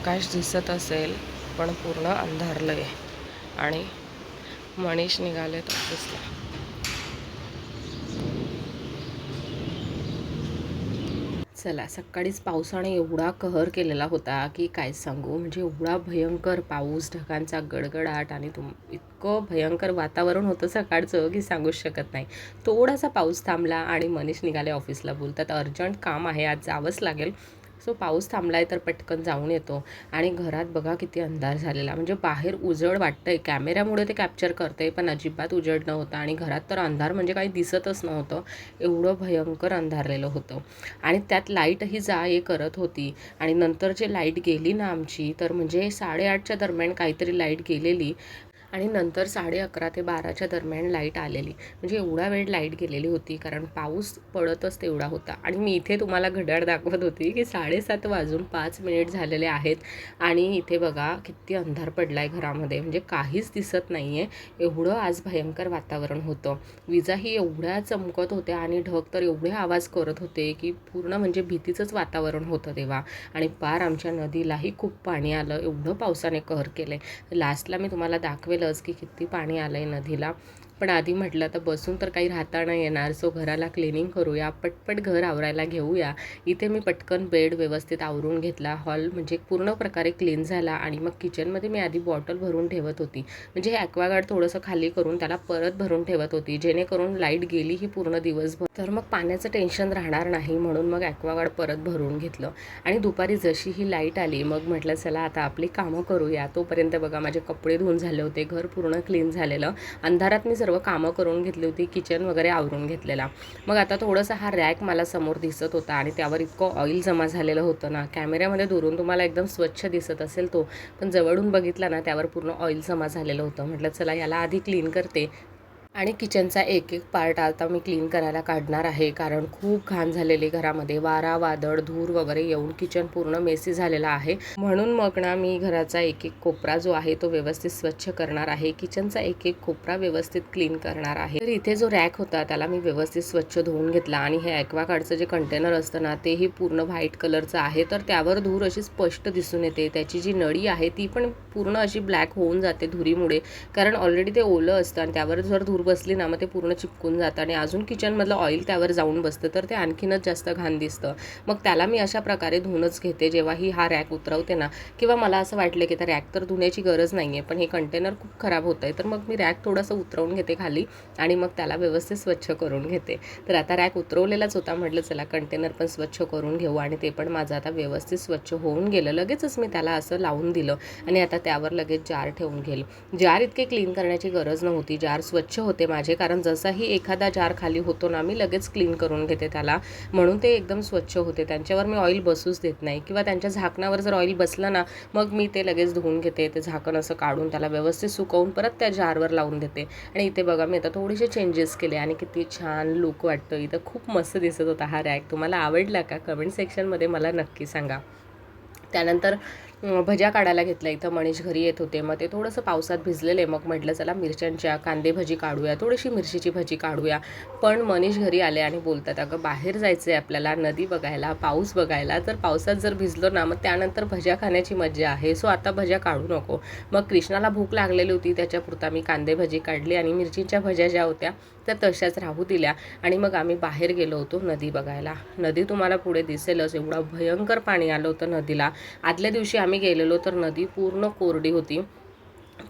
आकाश प्रकाश दिसत असेल पण पूर्ण अंधारलं आहे आणि मनीष निघालेत ऑफिसला. चला सकाळीच पावसाने एवढा कहर केलेला होता की काय सांगू? म्हणजे एवढा भयंकर पाऊस ढगांचा गडगडाट आणि तुम इतकं भयंकर वातावरण होतं सकाळचं की सांगूच शकत नाही. थोडासा पाऊस थांबला आणि मनीष निघाले ऑफिसला. बोलतात अर्जंट काम आहे आज जावंच लागेल. सो पाऊस थांबलाय तर पटकन जाऊन येतो. आणि घरात बघा किती अंधार झालेला. म्हणजे बाहेर उजळ वाटतंय. कॅमेऱ्यामुळे ते कॅप्चर करते पण अजिबात उजड नव्हतं. आणि घरात तर अंधार म्हणजे काही दिसतच नव्हतं. एवढं भयंकर अंधारलेलं होतं. आणि त्यात लाईटही जा ये करत होती. आणि नंतर जे लाइट गेली ना आमची तर म्हणजे साडेआठच्या दरम्यान काहीतरी लाइट गेलेली. आणि नंतर साडे अकरा ते बाराच्या दरम्यान लाइट आलेली. म्हणजे एवढा वेळ लाइट गेलेली होती कारण पाऊस पडतच तेवढा होता. आणि मी इथे तुम्हाला घड्याळ दाखवत होती की साडेसात वाजून पाच मिनिट झालेले आहेत आणि इथे बघा किती अंधार पडला आहे घरामध्ये. म्हणजे काहीच दिसत नाही आहे एवढं आज भयंकर वातावरण होतं. विजाही एवढ्या चमकत होत्या आणि ढग तर एवढे आवाज करत होते की पूर्ण म्हणजे भीतीचंच वातावरण होतं तेव्हा. आणि पार आमच्या नदीलाही खूप पाणी आलं. एवढं पावसाने कहर केलं आहे लास्टला मी तुम्हाला दाखवेल दाखवेलच की किती पाणी आलं आहे नदीला. पण आधी म्हटलं तर बसून तर काही राहता नाही येणार. सो घराला क्लिनिंग करूया पटपट घर आवरायला घेऊया. इथे मी पटकन बेड व्यवस्थित आवरून घेतला. हॉल म्हणजे पूर्ण प्रकारे क्लीन झाला आणि मग किचनमध्ये मी आधी बॉटल भरून ठेवत होती. म्हणजे ॲक्वागार्ड थोडंसं खाली करून त्याला परत भरून ठेवत होती. जेणेकरून लाइट गेली ही पूर्ण दिवसभर. तर मग पाण्याचं टेन्शन राहणार नाही म्हणून मग ॲक्वागार्ड परत भरून घेतलं. आणि दुपारी जशी ही लाइट आली मग म्हटलं चला आता आपली कामं करूया. तोपर्यंत बघा माझे कपडे धुवून झाले होते. घर पूर्ण क्लीन झालेलं. अंधारात मी सर्व कामं करून घेतली होती किचन वगैरे आवरून घेतलेला. मग आता थोडंसं हा रॅक मला समोर दिसत होता आणि त्यावर इतकं ऑइल जमा झालेलं होतं ना. कॅमेऱ्यामध्ये दुरून तुम्हाला एकदम स्वच्छ दिसत असेल तो पण जवळून बघितला ना त्यावर पूर्ण ऑइल जमा झालेलं होतं. म्हटलं चला याला आधी क्लीन करते. आणि किचनचा एक एक पार्ट आता मी क्लीन करायला काढणार आहे. कारण खूप घाण झालेली घरामध्ये वारा वादळ धूर वगैरे येऊन किचन पूर्ण मेसी झालेला आहे. म्हणून मग ना मी घराचा एक एक कोपरा जो आहे तो व्यवस्थित स्वच्छ करणार आहे. किचनचा एक एक कोपरा व्यवस्थित क्लीन करणार आहे. तर इथे जो रॅक होता त्याला मी व्यवस्थित स्वच्छ धुवून घेतला आणि हे ॲक्वागार्डचं जे कंटेनर असतं ना तेही पूर्ण व्हाईट कलरचं आहे. तर त्यावर धूर अशी स्पष्ट दिसून येते. त्याची जी नळी आहे ती पण पूर्ण अशी ब्लॅक होऊन जाते धुरीमुळे. कारण ऑलरेडी ते ओलं असतं आणि त्यावर जर धूर बसली ना मग ते पूर्ण चिपकून जातं आणि अजून किचनमधलं ऑइल त्यावर जाऊन बसतं तर ते आणखीनच जास्त घाण दिसतं. मग त्याला मी अशा प्रकारे धुवूनच घेते जेव्हा ही हा रॅक उतरवते ना किंवा मला असं वाटलं की त्या रॅक तर धुण्याची गरज नाही आहे पण हे कंटेनर खूप खराब होतं आहे तर मग मी रॅक थोडंसं उतरवून घेते खाली आणि मग त्याला व्यवस्थित स्वच्छ करून घेते. तर आता रॅक उतरवलेलाच होता म्हटलं चला कंटेनर पण स्वच्छ करून घेऊ आणि ते पण माझं आता व्यवस्थित स्वच्छ होऊन गेलं. लगेचच मी त्याला असं लावून दिलं आणि आता त्यावर लगेच जार ठेवून घेईल. जार इतके क्लीन करण्याची गरज नव्हती जार स्वच्छ होते माझे. कारण जसाही एखादा जार खाली होतो ना मी लगेच क्लीन करून घेते त्याला. म्हणून ते एकदम स्वच्छ होते. त्यांच्यावर मी ऑइल बसूच देत नाही. किंवा त्यांच्या झाकणावर जर ऑइल बसलं ना मग मी ते लगेच धुवून घेते. ते झाकण असं काढून त्याला व्यवस्थित सुकवून परत त्या जारवर लावून देते. आणि इथे बघा मी आता थोडेसे चेंजेस केले. आणि किती छान लुक वाटतं. इथं खूप मस्त दिसत होता हा रॅक तुम्हाला आवडला का? कमेंट सेक्शनमध्ये मला नक्की सांगा. त्यानंतर भज्या काढायला घेतल्या इथं. मनीष घरी येत होते. मग ते थोडंसं पावसात भिजलेले. मग म्हटलं चला मिरच्यांच्या कांदे भजी काढूया. थोडीशी मिरचीची भजी काढूया. पण मनीष घरी आले आणि बोलतात अगं बाहेर जायचं आहे आपल्याला. नदी बघायला पाऊस बघायला. तर पावसात जर भिजलो ना मग त्यानंतर भज्या खाण्याची मजा आहे. सो आता भज्या काढू नको. मग कृष्णाला भूक लागलेली होती. त्याच्यापुरता मी कांदे भजी काढली आणि मिरचीच्या भज्या ज्या होत्या तर तशाच राहू दिल्या. आणि मग आम्ही बाहेर गेलो होतो नदी बघायला. नदी तुम्हाला पुढे दिसेलच. एवढं भयंकर पाणी आलं होतं नदीला. आदल्या दिवशी आम्ही गेलेलो तर नदी पूर्ण कोरडी होती.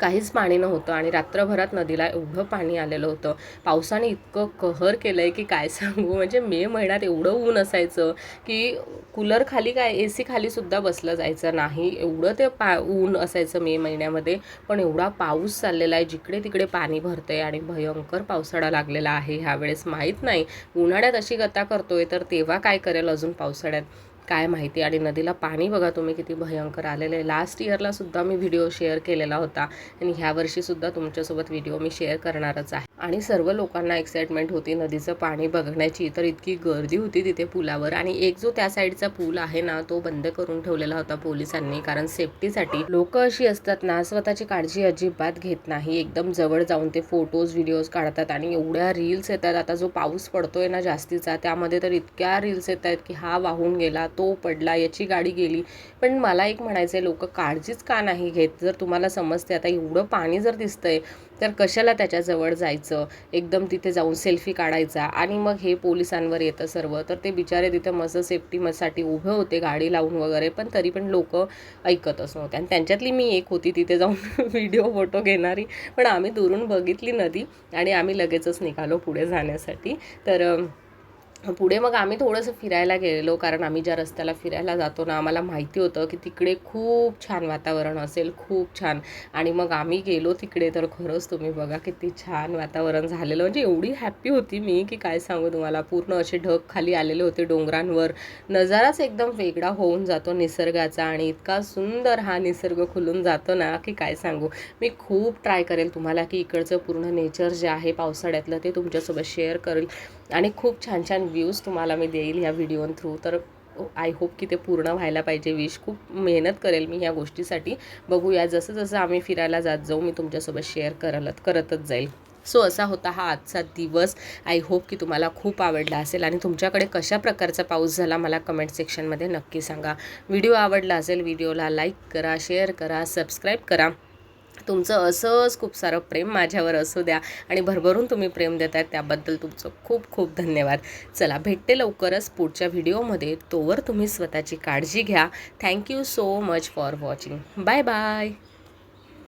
काहीच पाणी नव्हतं आणि रात्रभरात नदीला एवढं पाणी आलेलं होतं. पावसाने इतकं कहर केलं आहे की काय सांगू? म्हणजे मे महिन्यात एवढं ऊन असायचं की कूलर खाली काय ए सी खालीसुद्धा बसलं जायचं नाही. एवढं ते पा ऊन असायचं मे महिन्यामध्ये. पण एवढा पाऊस चाललेला आहे जिकडे तिकडे पाणी भरतं आहे आणि भयंकर पावसाळा लागलेला आहे ह्यावेळेस. माहीत नाही उन्हाळ्यात अशी गता करतोय तर तेव्हा काय करेल अजून पावसाळ्यात? काय माहिती आणि नदीला पाणी बघा तुम्ही किती भयंकर आलेलं आहे. लास्ट इयरला सुद्धा मी व्हिडिओ शेअर केलेला होता. आणि ह्यावर्षीसुद्धा तुमच्यासोबत व्हिडिओ मी शेअर करणारच आहे. आणि सर्व लोकांना एक्साइटमेंट होती. नदीचं पाणी बघण्याची तर इतकी गर्दी होती तिथे पुलावर. आणि एक जो त्या साईडचा पूल आहे ना तो बंद करून ठेवलेला होता पोलिसांनी. कारण सेफ्टीसाठी लोक अशी असतात ना स्वतःची काळजी अजिबात घेत नाही. एकदम जवळ जाऊन ते फोटोज व्हिडिओज काढतात आणि एवढ्या रील्स येतात. आता जो पाऊस पडतोय ना जास्तीचा त्यामध्ये तर इतक्या रील्स येत आहेत की हा वाहून गेला तो पडला याची गाडी गेली. पण मला एक म्हणायचं आहे लोक काळजीच का नाही घेत? जर तुम्हाला समजते आता एवढं पाणी जर दिसतंय तर कशाला त्याच्याजवळ जायचं? एकदम तिथे जाऊन सेल्फी काढायचा आणि मग हे पोलिसांवर येतं सर्व. तर ते बिचारे तिथे मस्त सेफ्टीसाठी उभे होते गाडी लावून वगैरे पण तरी पण लोक ऐकतच नव्हते. आणि त्यांच्यातली मी एक होती तिथे जाऊन व्हिडिओ फोटो घेणारी. पण आम्ही दुरून बघितली नदी आणि आम्ही लगेचच निघालो पुढे जाण्यासाठी. तर पुढे मग आम्ही थोडंसं फिरायला गेलेलो कारण आम्ही ज्या रस्त्याला फिरायला जातो ना आम्हाला माहिती होतं की तिकडे खूप छान वातावरण असेल खूप छान. आणि मग आम्ही गेलो तिकडे तर खरंच तुम्ही बघा किती छान वातावरण झालेलं. म्हणजे एवढी हॅप्पी होती मी की काय सांगू तुम्हाला पूर्ण असे ढग खाली आलेले होते डोंगरांवर. नजाराच एकदम वेगळा होऊन जातो निसर्गाचा आणि इतका सुंदर हा निसर्ग खुलून जातो ना की काय सांगू. मी खूप ट्राय करेल तुम्हाला की इकडचं पूर्ण नेचर जे आहे पावसाळ्यातलं ते तुमच्यासोबत शेअर करेल. आणि खूप छान छान व्ह्यूज तुम्हाला मी देईल ह्या व्हिडिओ थ्रू तर oh, आय होप की ते पूर्ण व्हायला पाहिजे विश खूप मेहनत करेल मी ह्या गोष्टीसाठी. बघूया जसं जसं आम्ही फिरायला जात जाऊ मी तुमच्यासोबत शेअर करलत करतच जाईल. सो असा होता हा आजचा दिवस. आय होप की तुम्हाला खूप आवडला असेल आणि तुमच्याकडे कशा प्रकारचा पाऊस झाला मला कमेंट सेक्शनमध्ये नक्की सांगा. व्हिडिओ आवडला असेल व्हिडिओला लाईक करा शेअर करा सबस्क्राईब करा. तुमचं असंच खूप सारं प्रेम माझ्यावर असू द्या आणि भरभरून तुम्ही प्रेम देत आहेत त्याबद्दल तुमचं खूप खूप धन्यवाद. चला भेटते लवकरच पुढच्या व्हिडिओमध्ये. तोवर तुम्ही स्वतःची काळजी घ्या. Thank you so much for watching bye bye